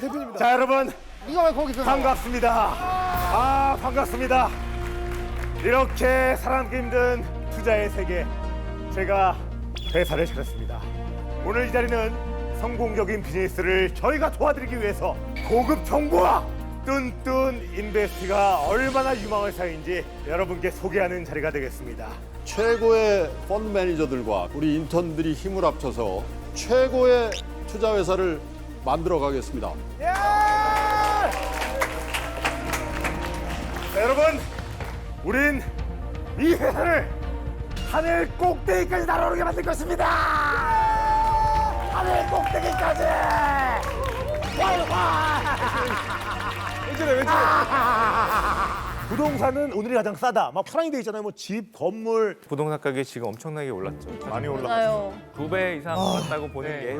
대표님입니다. 자 여러분 네가 왜 거기서 반갑습니다. 아 반갑습니다. 이렇게 사람기 힘든 투자의 세계 제가 회사를 차렸습니다. 오늘 이 자리는 성공적인 비즈니스를 저희가 도와드리기 위해서 고급 정보와 뚠뚠 인베스트가 얼마나 유망한 사회인지 여러분께 소개하는 자리가 되겠습니다. 최고의 펀드 매니저들과 우리 인턴들이 힘을 합쳐서 최고의 투자 회사를 만들어 가겠습니다. 자, 여러분, 우린 이 회사를 하늘 꼭대기까지 날아오르게 만들 것입니다. 하늘 꼭대기까지. 왜 저래, 왜 저래? 부동산은 오늘이 가장 싸다. 막 파랑이 돼 있잖아요. 뭐 집, 건물 부동산 가격이 지금 엄청나게 올랐죠. 많이 올라. 맞아요. 두 배 이상 올랐다고 보는 게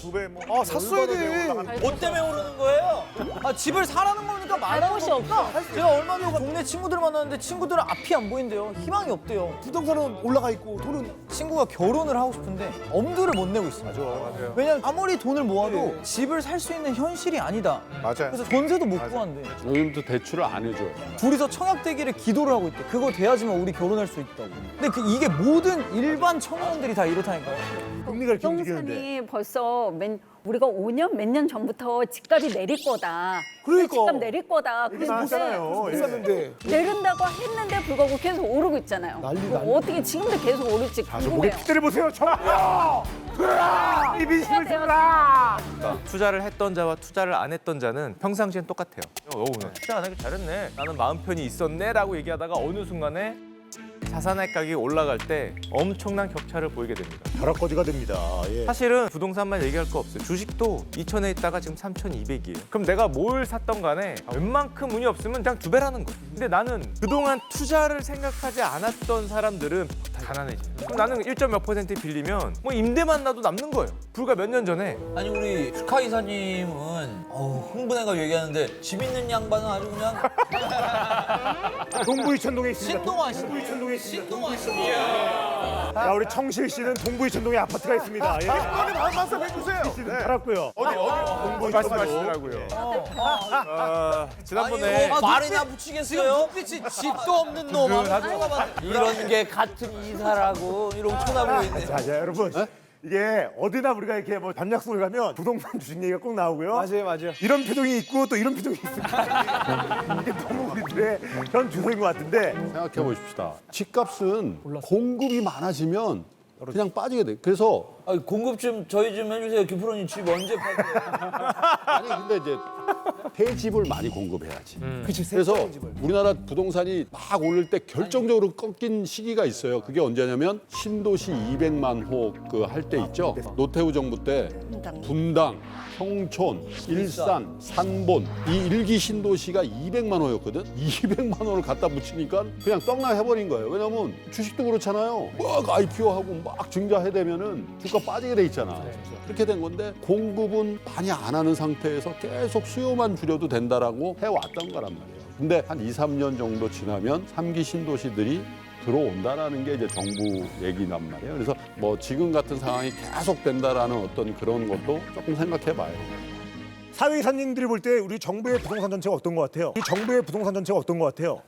두 배, 뭐. 아, 샀어야 돼. 뭐 때문에 오르는 거예요? 아 집을 사라는 거니까 말하는 곳이 거니까 제가 얼마 전에 동네 친구들 만났는데 친구들은 앞이 안 보인대요 희망이 없대요 부동산은 올라가 있고 돈은 친구가 결혼을 하고 싶은데 엄두를 못 내고 있어요 맞아 왜냐면 아무리 돈을 모아도 집을 살 수 있는 현실이 아니다 맞아요. 그래서 전세도 못 구한대 요즘도 대출을 안 해줘요. 둘이서 청약되기를 기도를 하고 있대 그거 돼야지만 우리 결혼할 수 있다고 근데 그 이게 모든 일반 청년들이 다 이렇다니까요 금리가 이렇게 움직이는데. 부동산이 벌써 맨, 우리가 5년 몇 년 전부터 집값이 내릴 거다. 그러니까. 집값 내릴 거다. 얘기 나왔잖아요. 예. 내린다고 했는데 불구하고 계속 오르고 있잖아요. 난리, 그거 난리. 어떻게 지금도 계속 오를지 자, 저 목에 궁금해요. 피대를 보세요. 청하요 들어라! 이 민심을 들어라! 투자를 했던 자와 투자를 안 했던 자는 평상시엔 똑같아요. 어, 오늘 투자 안 하길 잘했네. 나는 마음 편히 있었네라고 얘기하다가 어느 순간에 자산의 가격이 올라갈 때 엄청난 격차를 보이게 됩니다. 벼락거지가 됩니다. 예. 사실은 부동산만 얘기할 거 없어요. 주식도 2천에 있다가 지금 3,200이에요. 그럼 내가 뭘 샀던 간에 웬만큼 운이 없으면 그냥 두 배라는 거예요. 근데 나는 그동안 투자를 생각하지 않았던 사람들은 다 가난해져요. 그럼 나는 1점 몇 퍼센트 빌리면 뭐 임대만 나도 남는 거예요. 불과 몇 년 전에 아니 우리 슈카 이사님은 어우, 흥분해가지고 얘기하는데 집 있는 양반은 아주 그냥 동부 이천동에 있습니다. 신동아 씨. 동부 이천동에 있습니다. 신동아 씨. 자, 우리 청실 씨는 동부 이천동에 아파트가 있습니다. 예. 빨리 말씀 해 주세요. 씨는 살았고요. 어디 어디 동부 말씀하시더라고요. 어, 지난번에 아니, 뭐 말이나 붙이겠어요? 눈빛이 집도 없는 놈. 이런 게 같은 이사라고 이러고 쳐다보고 있네. 자, 자, 여러분. 이게 어디나 우리가 이렇게 뭐 밤약속을 가면 부동산 주식 얘기가 꼭 나오고요. 맞아요, 맞아요. 이런 표정이 있고 또 이런 표정이 있습니다. 이게 너무 우리들의 현 주소인 것 같은데 생각해 보십시다. 집값은 공급이 많아지면 그냥 빠지게 돼. 그래서 아니, 공급 좀 저희 좀 해주세요. 규프로님 집 언제 팔게요? 아니 근데 이제 폐집을 많이 공급해야지. 그치, 그래서 새로운 집을. 우리나라 부동산이 막 오를 때 결정적으로 꺾인 시기가 있어요. 그게 언제냐면 신도시 200만 호 그 할 때 있죠. 노태우 정부 때 분당, 평촌, 일산, 산본 이 일기 신도시가 200만 호였거든. 200만 호를 갖다 붙이니까 그냥 떡나 해버린 거예요. 왜냐면 주식도 그렇잖아요. 막 IPO하고 막 증자해대면은 주가 빠지게 돼 있잖아. 그렇게 된 건데 공급은 많이 안 하는 상태에서 계속 수요만 줄여도 된다라고 해왔던 거란 말이에요. 근데 한 2, 3년 정도 지나면 삼기 신도시들이 들어온다라는 게 이제 정부 얘기란 말이에요. 그래서 뭐 지금 같은 상황이 계속 된다라는 어떤 그런 것도 조금 생각해 봐요. 사회이사님들이 볼 때 우리 정부의 부동산 정책가 어떤 것 같아요? 이 정부의 부동산 정책가 어떤 것 같아요?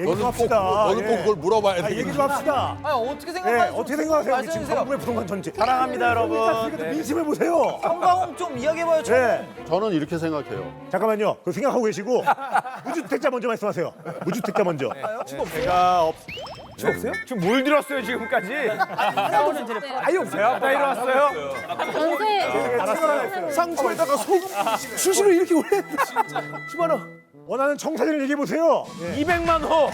얘기 좀 너는 꼭, 합시다. 너는 꼭 예. 그걸 물어봐야 아, 돼. 얘기 좀 합시다. 아 어떻게 예, 생각하세요? 어떻게 생각하세요? 우리 지금 말씀해주세요. 정부의 부동산 정책. 사랑합니다, 여러분. 민심을 보세요. 성과음 좀 이야기해봐요. 저. 네. 저는 이렇게 생각해요. 잠깐만요. 그 생각하고 계시고 무주택자 먼저 말씀하세요. 무주택자 먼저. 제가 없, 집 없어요? 지금 뭘 들었어요 지금까지? 아예 없어요. 다 일어났어요? 전세 상처에다가 소금 수시로 이렇게 올려. 10만 원. 원하는 청사진을 얘기해 보세요. 200만 호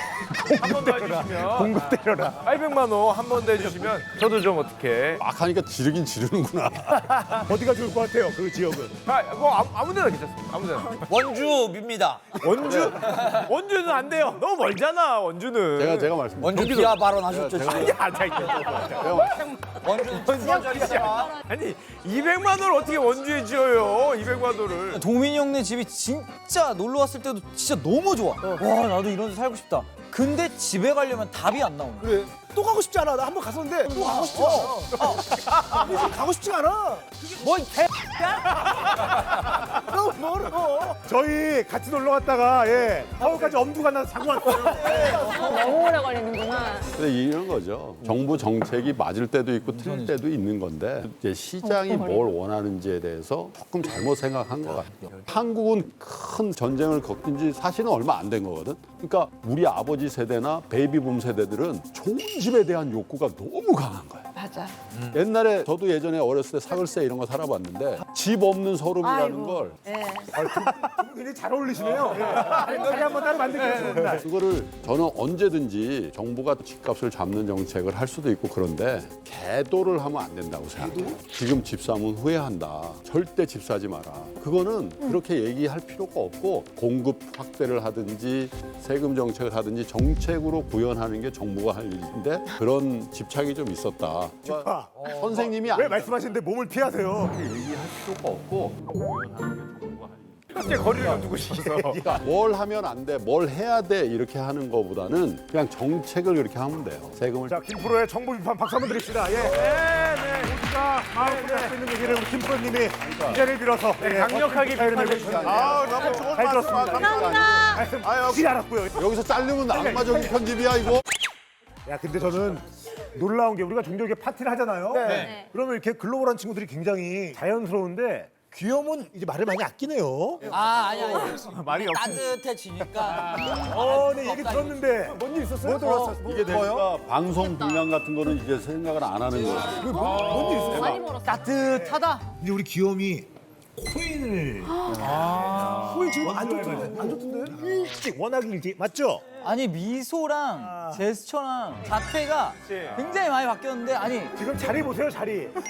한 번 더 해주시면 공급 때려라. 800만 호 한 번 더 해주시면 저도 좀 어떻게 막 하니까 지르긴 지르는구나. 어디가 좋을 것 같아요? 그 지역은. 아, 뭐 아무, 아무 데나 괜찮습니다 아무 데나 원주입니다. 원주 원주는 안 돼요 너무 멀잖아 원주는 제가 제가 말씀. 원주 비하 발언하셨죠 지금? 아니 앉아 있어 원주는 투자자리잖아. 아니 200만 호를 어떻게 원주에 지어요 200만 호를 동민이 형네 집이 진짜 놀러 왔을 때도 진짜 너무 좋아. 와 나도 이런 데 살고 싶다. 근데 집에 가려면 답이 안 나오네. 그래. 또 가고 싶지 않아. 나 한 번 갔었는데 또 가고 싶지 않아. 어. 가고 싶지가 않아. 뭘 개? 저희 같이 놀러 갔다가 예 서울까지 엄두가 나서 자고 왔어요. 너무 오래 걸리는구나. 근데 이런 거죠. 정부 정책이 맞을 때도 있고 틀릴 때도 있는 건데 이제 시장이 뭘 원하는지에 대해서 조금 잘못 생각한 것 같아요. 한국은 큰 전쟁을 겪은 지 사실은 얼마 안 된 거거든. 그러니까 우리 아버지 세대나 베이비붐 세대들은 좋은 집에 대한 욕구가 너무 강한 거야. 맞아. 옛날에 저도 예전에 어렸을 때 사글세 이런 거 살아봤는데 집 없는 서름이라는 아이고. 걸 예. 굉장히 잘 어울리시네요. 예. 자리 한번 따로 만들겠습니다. 그거를 저는 언제든지 정부가 집값을 잡는 정책을 할 수도 있고 그런데 계도를 하면 안 된다고 생각해요. 지금 집 사면 후회한다. 절대 집 사지 마라. 그거는 그렇게 얘기할 필요가 없고 공급 확대를 하든지 세금 정책을 하든지 정책으로 구현하는 게 정부가 할 일인데 그런 집착이 좀 있었다. 아, 선생님이 왜안 말씀하시는데 몸을 피하세요? 얘기할 필요가 없고 게. 이렇게 거리를 좀 두고 싶어서. 그러니까 뭘 하면 안 돼, 뭘 해야 돼 이렇게 하는 것보다는 그냥 정책을 그렇게 하면 돼요. 세금을 자, 김 프로의 정부 비판 박수 한번 드립시다. 예. 네, 네. 우리가 마음속에 갖고 있는 얘기를 우리 김 프로님이 이 자리를 빌어서 예, 강력하게 어떻게 사연을 비판해 내주셨는지. 아, 너무 좋은 잘 들었습니다. 말씀 지 않았고요. 여기서 자르면 악마적인 편집이야 이거. 야, 근데 저는 놀라운 게 우리가 종종 이렇게 파티를 하잖아요. 네. 그러면 이렇게 글로벌한 친구들이 굉장히 자연스러운데 귀염은 이제 말을 많이 아끼네요. 아 아니 아니. 말이 따뜻해지니까. 어, 네 얘기 들었는데 뭔 일 있었어요? 뭐 들었어? 이게 되니까 방송 분량 같은 거는 이제 생각을 안 하는 거예요. 뭔일 있었어요? 많이 벌었어. 따뜻하다. 근데 우리 귀염이 코인을 코인 지금 안 좋던데. 안 좋던데. 일찍 워낙 일찍 맞죠? 아니 미소랑 제스처랑 자태가 굉장히 많이 바뀌었는데 아니. 지금 자리 보세요 자리. 아,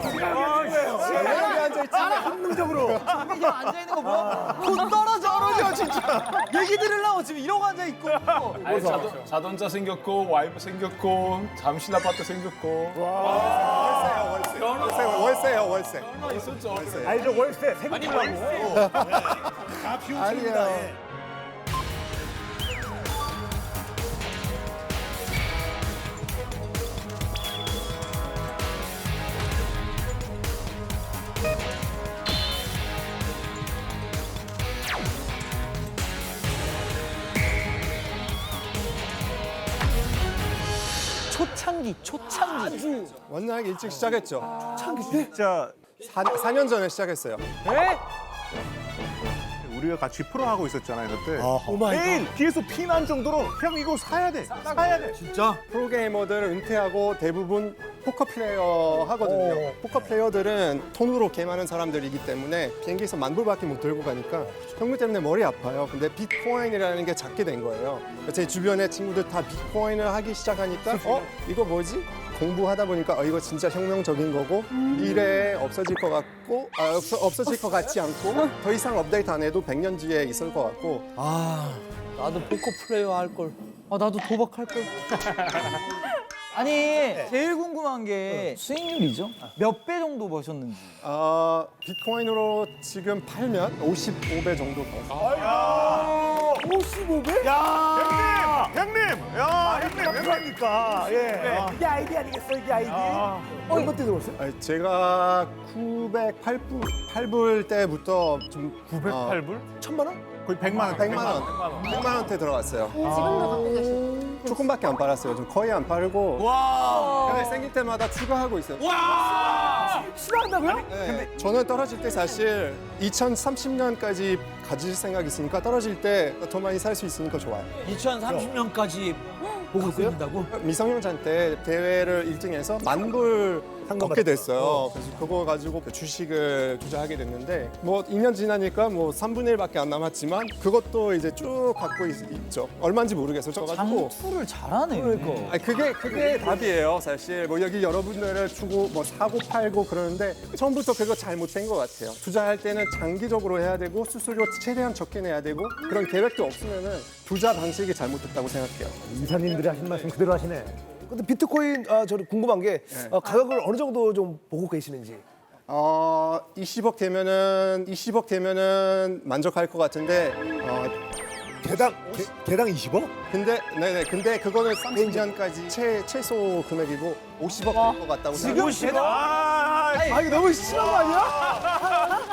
지금. 지금 여기 앉아 있지. 본능적으로. 이게 앉아 있는 거 보여? 곧 떨어져 떨어져 진짜. 얘기 들으려고 지금 이러고 앉아 있고. 아니, 자동, 자동차 생겼고 와이프 생겼고 잠실 아파트 생겼고 월세요 월세. 알죠 월세 세금 주려고. 다 비용 책임다. 초창기. 워낙 일찍 시작했죠. 참 그때. 진짜 4, 4년 전에 시작했어요. 에? 우리가 같이 프로 하고 있었잖아요 그때 매일 뒤에서 피난 정도로 그냥 이거 사야 돼. 사야 돼. 프로게이머들은 은퇴하고 대부분 포커 플레이어 하거든요. 포커 플레이어들은 돈으로 게임하는 사람들이기 때문에 비행기에서 만 불밖에 못 들고 가니까 현금 때문에 머리 아파요. 근데 비트코인이라는 게 작게 된 거예요. 제 주변의 친구들 다 비트코인을 하기 시작하니까 어? 이거 뭐지? 공부하다 보니까 어, 이거 진짜 혁명적인 거고 미래에 없어질 것 같고 아, 없어, 없어질 것 같지 않고 더 이상 업데이트 안 해도 100년 뒤에 있을 것 같고 아 나도 포커 플레이어 할 걸. 아 나도 도박 할 걸. 아니 제일 궁금한 게 수익률이죠. 몇 배 정도 버셨는지. 어, 비트코인으로 지금 팔면 55배 정도 벌어요. 55배? 야, 형님, 형님, 야, 왜 그럽니까? 예. 이게 아이디 아니겠어, 이게 아이디? 얼마 때 들어왔어요? 아니, 제가 908불 8불 때부터 좀 908불? 천만 원? 거의 100만 원 100만 원. 100만 원대 들어갔어요. 지금도 갖고 계셔. 조금밖에 안 팔았어요. 좀 거의 안 팔고. 근데 생길 때마다 추가하고 있어요. 추가한다고요? 네. 저는 떨어질 때 사실 2030년까지 가질 생각 있으니까 떨어질 때 더 많이 살 수 있으니까 좋아요. 2030년까지 보고 있다고? 미성년자 때 대회를 1등해서 만불 얻게 됐어요. 그래서 그거 가지고 그 주식을 투자하게 됐는데 뭐 2년 지나니까 뭐 3분의 1밖에 안 남았지만 그것도 이제 쭉 갖고 있, 죠 얼마인지 모르겠어요. 저 가지고 장투를 잘하네. 그러니까. 아니, 그게 그게 답이에요, 사실. 뭐 여기 여러분들을 주고 뭐 사고 팔고 그러는데 처음부터 그거 잘못된 것 같아요. 투자할 때는 장기적으로 해야 되고 수수료 최대한 적게 내야 되고 그런 계획도 없으면은 투자 방식이 잘못됐다고 생각해요. 이사님들이 하신 말씀 그대로 하시네. 근데 비트코인 아 저는 궁금한 게 어, 가격을 어느 정도 좀 보고 계시는지. 어, 20억 되면은 20억 되면은 만족할 것 같은데 어, 개당 개, 개당 20억? 근데 네네 근데 그거는 30년까지 최 최소 금액이고 50억 될 것 같다고 지금 생각해요. 아 이거 너무 심한 거 아니야?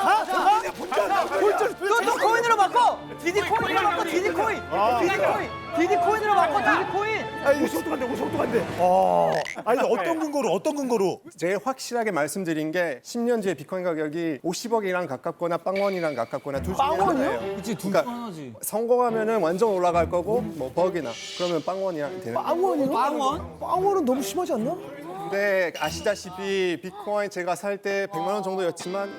또또 코인으로 바꿔. 디디 바꿔. 디디 코인. 디디 코인. 디디 코인으로 바꿔. 디디 코인. 아 50억도 간대 50억도 간대. 어. 아니 어떤 근거로 어떤 근거로? 제일 확실하게 말씀드린 게 10년 뒤에 비트코인 가격이 50억이랑 가깝거나 빵원이랑 가깝거나 둘 중에 하나예요. 그치 둘 그러니까 중 하나지. 성공하면은 완전 올라갈 거고 뭐 버기나 그러면 빵원이야 되는. 빵원이요? 빵원? 빵원은 너무 심하지 않나? 근데 아시다시피 비트코인 제가 살 때 100만 원 정도였지만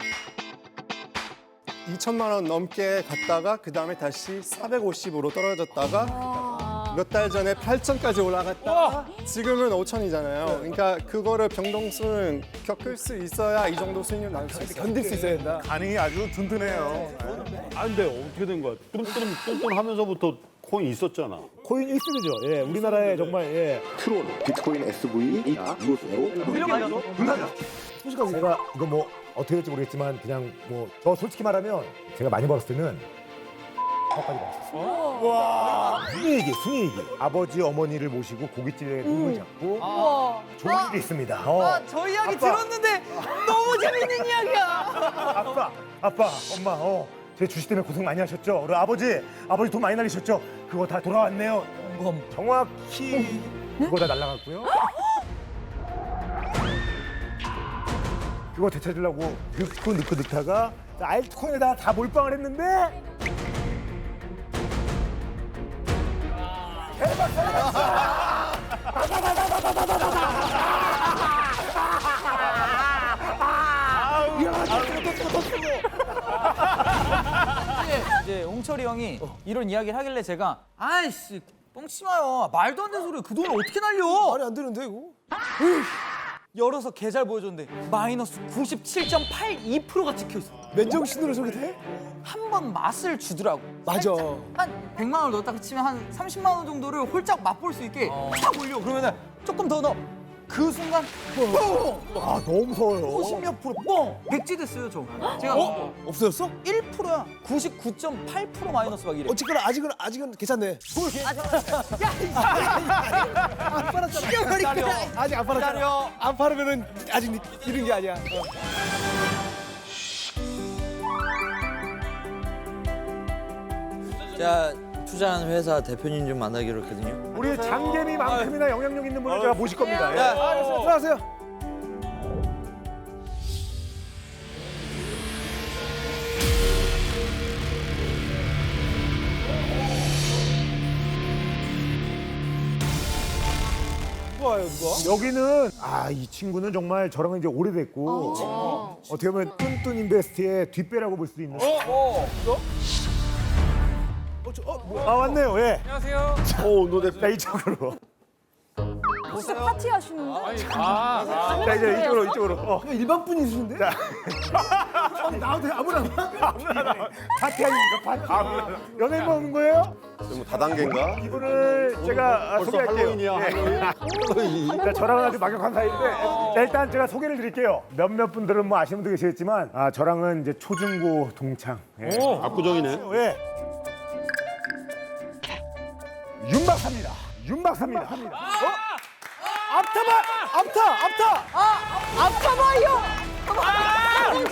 2천만 원 넘게 갔다가 그 다음에 다시 450으로 떨어졌다가 몇 달 전에 8천까지 올라갔다가 지금은 5천이잖아요. 그러니까 그거를 병동수는 겪을 수 있어야 이 정도 수익률 나올 수 있어요. 견딜 수 있어야 된다. 간이 아주 든든해요. 아 근데 어떻게 된 거야? 뚜름뚜름 뚱뚱하면서부터 코인 있었잖아. 코인 1순위죠. 예, 우리나라에 정말 예. 트론, 비트코인 SV, 아, 이것으로 솔직하게 제가 이거 뭐 어떻게 될지 모르겠지만 그냥 뭐 저 솔직히 말하면 제가 많이 벌었을 때는 까지 벌었어요. 와. 순이익이 순이익이. 아버지 어머니를 모시고 고깃집에 눈을 잡고 좋은 일이 있습니다. 어. 아, 저 이야기 아빠. 들었는데 너무 재밌는 이야기야. 아빠, 아빠, 엄마, 어, 제 주식 때문에 고생 많이 하셨죠? 우리 아버지, 아버지 돈 많이 날리셨죠? 그거 다 돌아왔네요. 정확히 그거 다 날라갔고요. 그거 되찾으려고 넣고 넣고 넣다가 알트코인에다 다 몰빵을 했는데 이제 홍철이 형이 이런 이야기를 하길래 제가 아이씨 뻥치지 마요. 말도 안 되는 소리. 그 돈을 어떻게 날려? 말이 안 되는데 이거? 열어서 계좌를 보여줬는데 마이너스 97.82%가 찍혀 있어. 맨정신으로 저게 돼? 한 번 맛을 주더라고. 맞아. 한 100만 원을 넣었다가 치면 한 30만 원 정도를 홀짝 맛볼 수 있게 탁 올려. 그러면은 조금 더 넣어. 그 순간 뽕! 아 너무 무서워요. 50몇 프로 뽕! 백지 됐어요, 저. 제가 어? 없어졌어? 1%야. 99.8% 마이너스 막 이래. 어쨌거나 아직은 아직은 괜찮네. 안 팔았잖아. 기다려. 아직 안 팔았잖아. 기다려. 안 팔으면은 아직 이른 게 아니야. 어. 제가 투자하는 회사 대표님 좀 만나기로 했거든요. 우리 장개미만큼이나 영향력 있는 분을 제가 모실 겁니다. 예. 야. 아, 알겠습니다. 들어가세요. 누가? 여기는 아 이 친구는 정말 저랑은 이제 오래됐고 어 떻게 보면 뚠뚠 인베스트의 뒷배라고 볼 수도 있는. 어? 어? 저, 어? 아 왔네요. 예. 안녕하세요. 오, 노대. 자 이쪽으로. 혹시 파티 하시는데? 자 이제 이쪽으로 이쪽으로. 어. 일반 분이신데? 자. 아니 나와도 돼. 아무나. 파티 아닙니까 파티. 아무나. 연예인 먹는 거예요? 뭐 다단계인가? 이분을 제가 아, 벌써 소개할게요. 할로윈이야, 예. 자, 저랑은 아주 막역한 사이인데 자, 일단 제가 소개를 드릴게요. 몇몇 분들은 뭐 아시는 분도 계시겠지만 아, 저랑은 이제 초중고 동창. 예. 압구정이네. 왜? 윤 박사입니다. 윤 박사입니다. 어? 앞타봐! 앞타! 앞타! 아, 아파봐요. 아파봐요.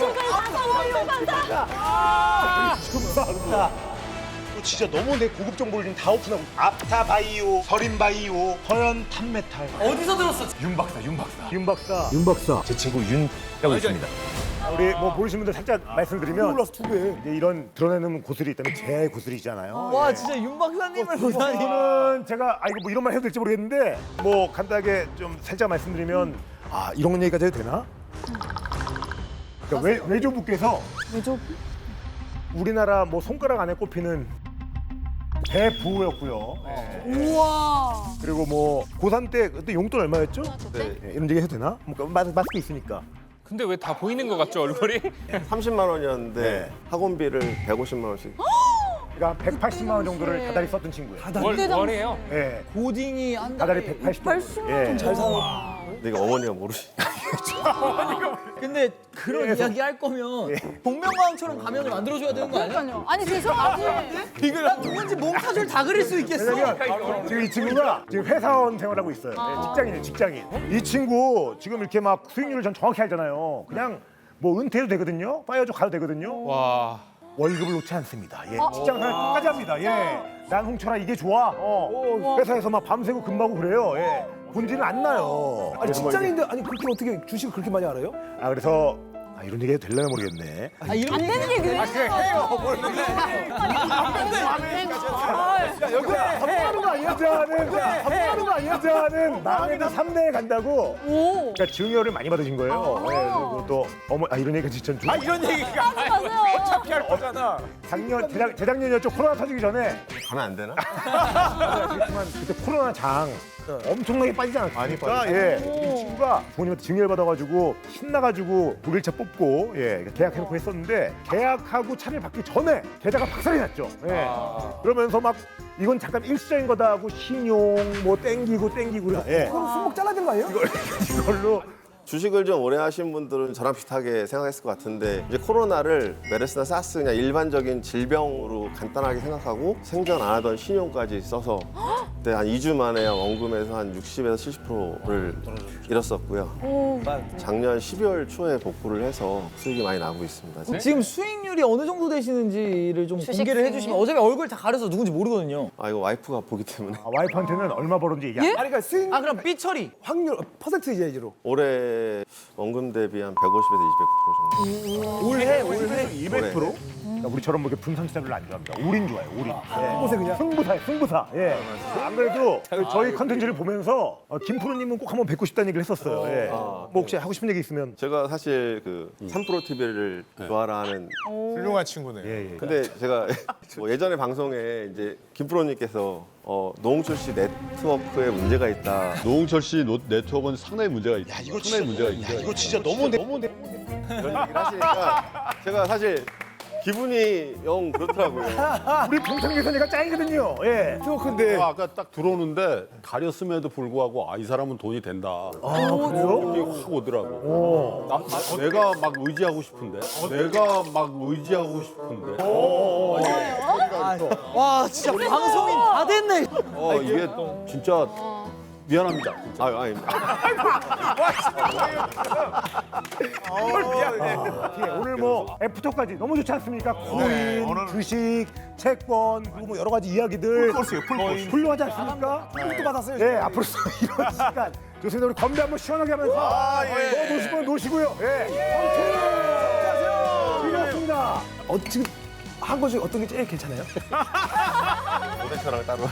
진짜 너무 내 고급 정보를 지금 다 오픈하고 앞타바이오, 서린바이오, 서현 탑메탈 어디서 들었어? 윤 박사, 윤 박사. 윤 박사. 윤 박사. 제 친구 윤이라고 있습니다. 우리 뭐 모르시는 분들 살짝 말씀드리면 올라서 두 배. 이제 이런 드러내는 고슬이 있다면 제 고슬이잖아요. 와, 진짜 윤 박사님을 보다니. 이거는 제가 아 이거 뭐 이런 말 해도 될지 모르겠는데 뭐 간단하게 좀 살짝 말씀드리면 아 이런 얘기가 해도 되나? 그러니까 외, 외조부께서 왜죠? 우리나라 뭐 손가락 안에 꼽히는 대부호였고요. 네. 우와. 그리고 뭐 고3 때 그때 용돈 얼마였죠? 네. 이런 얘기 해도 되나? 뭐 마, 마스크 있으니까. 근데 왜 다 보이는 것 같죠 얼굴이? 30만 원이었는데 네. 학원비를 150만 원씩. 그러니까 180만 원 정도를 다달이 썼던 친구예요. 월, 월이에요. 예. 고딩이 한 다달이 달에 180. 180만 예. 잘 살아. 내가 어머니가 모르시. 근데 그런 이야기 할 거면 복면가왕처럼 가면을 만들어줘야 되는 거 아니야? 그러니까요. 아니 그래서 아니 이걸 나 누군지 몸사절 다 그릴 수 있겠어. 왜냐면 지금 이 친구가 지금 회사원 생활하고 있어요. 네, 직장인이에요, 직장인. 이 친구 지금 이렇게 막 수익률을 전 정확히 알잖아요. 그냥 뭐 은퇴해도 되거든요. 파이어족 가도 되거든요. 와. 월급을 놓지 않습니다. 예. 직장 생활 끝까지 합니다. 예. 난 홍철아 이게 좋아. 어. 회사에서 막 밤새고 근무하고 그래요. 예. 본질은 안 나요. 아니 직장인데 아니 그렇게 어떻게 주식을 그렇게 많이 알아요? 아 그래서 아, 이런 얘기 해도 될려나 모르겠네. 아, 이런 안 되는 얘기 왜 해요? 합하는 거 아니야? 여자는 합하는 거 아니야? 여자는 마음에도 3대에 간다고. 오. 그러니까 증여를 많이 받으신 거예요. 예, 그리고 또 어머 아 이런 얘기가 진짜 좀 아 이런 얘기가 맞아요. 어차피 할 거잖아. 작년 재작, 재작년이었죠 코로나 터지기 전에 가면 안 되나? 그렇지만 그때 코로나 장 엄청나게 빠지지 않았습니까? 예. 이 친구가 부모님한테 증여를 받아가지고 신나가지고 독일차 뽑고 예 계약해놓고 했었는데 계약하고 차를 받기 전에 계좌가 박살이 났죠. 예. 그러면서 막 이건 잠깐 일시적인 거다 하고 신용 뭐 땡기고 땡기고 그래서 예. 그럼 손목 잘라야 되는 거 아니에요? 이걸로 주식을 좀 오래 하신 분들은 저랑 비슷하게 생각했을 것 같은데 이제 코로나를 메르스나 사스 그냥 일반적인 질병으로 간단하게 생각하고 생전 안 하던 신용까지 써서 그때 한 2주 만에 원금에서 한 60에서 70%를 잃었었고요. 작년 12월 초에 복구를 해서 수익이 많이 나고 있습니다. 지금 수익률이 어느 정도 되시는지를 좀 주식 공개를? 해주시면 어차피 얼굴 다 가려서 누군지 모르거든요. 아 이거 와이프가 보기 때문에 아, 와이프한테는 얼마 벌었는지 얘기 안 아니 그러니까 수익 아 그럼 삐 처리. 확률 퍼센트이지로 올해 원금 대비 한 150에서 200% 정도. 올해 올해 200%? 그러니까 우리처럼 뭐 이렇게 분산투자를 안 좋아합니다. 올인 좋아요, 올인. 예. 승부세 그냥. 승부사, 승부사. 예. 안 그래도 저희 컨텐츠를 보면서 어, 김프로님은 꼭 한번 뵙고 싶다는 얘기를 했었어요. 예. 뭐 혹시 하고 싶은 얘기 있으면. 제가 사실 그 3프로 TV를 좋아하는 훌륭한 친구네. 예, 예. 근데 제가 뭐 예전에 방송에 이제 김프로님께서 어, 노홍철 씨 네트워크에 문제가 있다 노홍철 씨 노- 네트워크는 상당히 문제가 있다. 상당히 문제가 있다. 이거 진짜 너무 너무 이런 얘기를 하시니까 제가 사실 기분이 영 그렇더라고요. 우리 동생 예선이가 짱이거든요. 예. 저 근데 아, 아까 딱 들어오는데 가렸음에도 불구하고 아 이 사람은 돈이 된다. 아, 그래요? 이게 확 오더라고. 오. 나, 나- 내가 막 의지하고 싶은데. 내가 막 의지하고 싶은데. 와 진짜 방송인 다 됐네. 어 이게 진짜 미안합니다. 진짜. 아, 아닙니다. 예, 오늘 뭐 애프터까지 너무 좋지 않습니까? 코인, 주식, 채권 그리고 뭐 여러 가지 이야기들 풀코스요, 풀코스. 훌륭하지 않습니까? 또 받았어요. 예, 앞으로 이런 시간 좋습니다. 우리 건배 한번 시원하게 하면서 뭐 노실 분 노시고요. 예. 즐거웠습니다. 어, 지금 한 거 중에 어떤 게 제일 괜찮아요? 모델처랑 따로.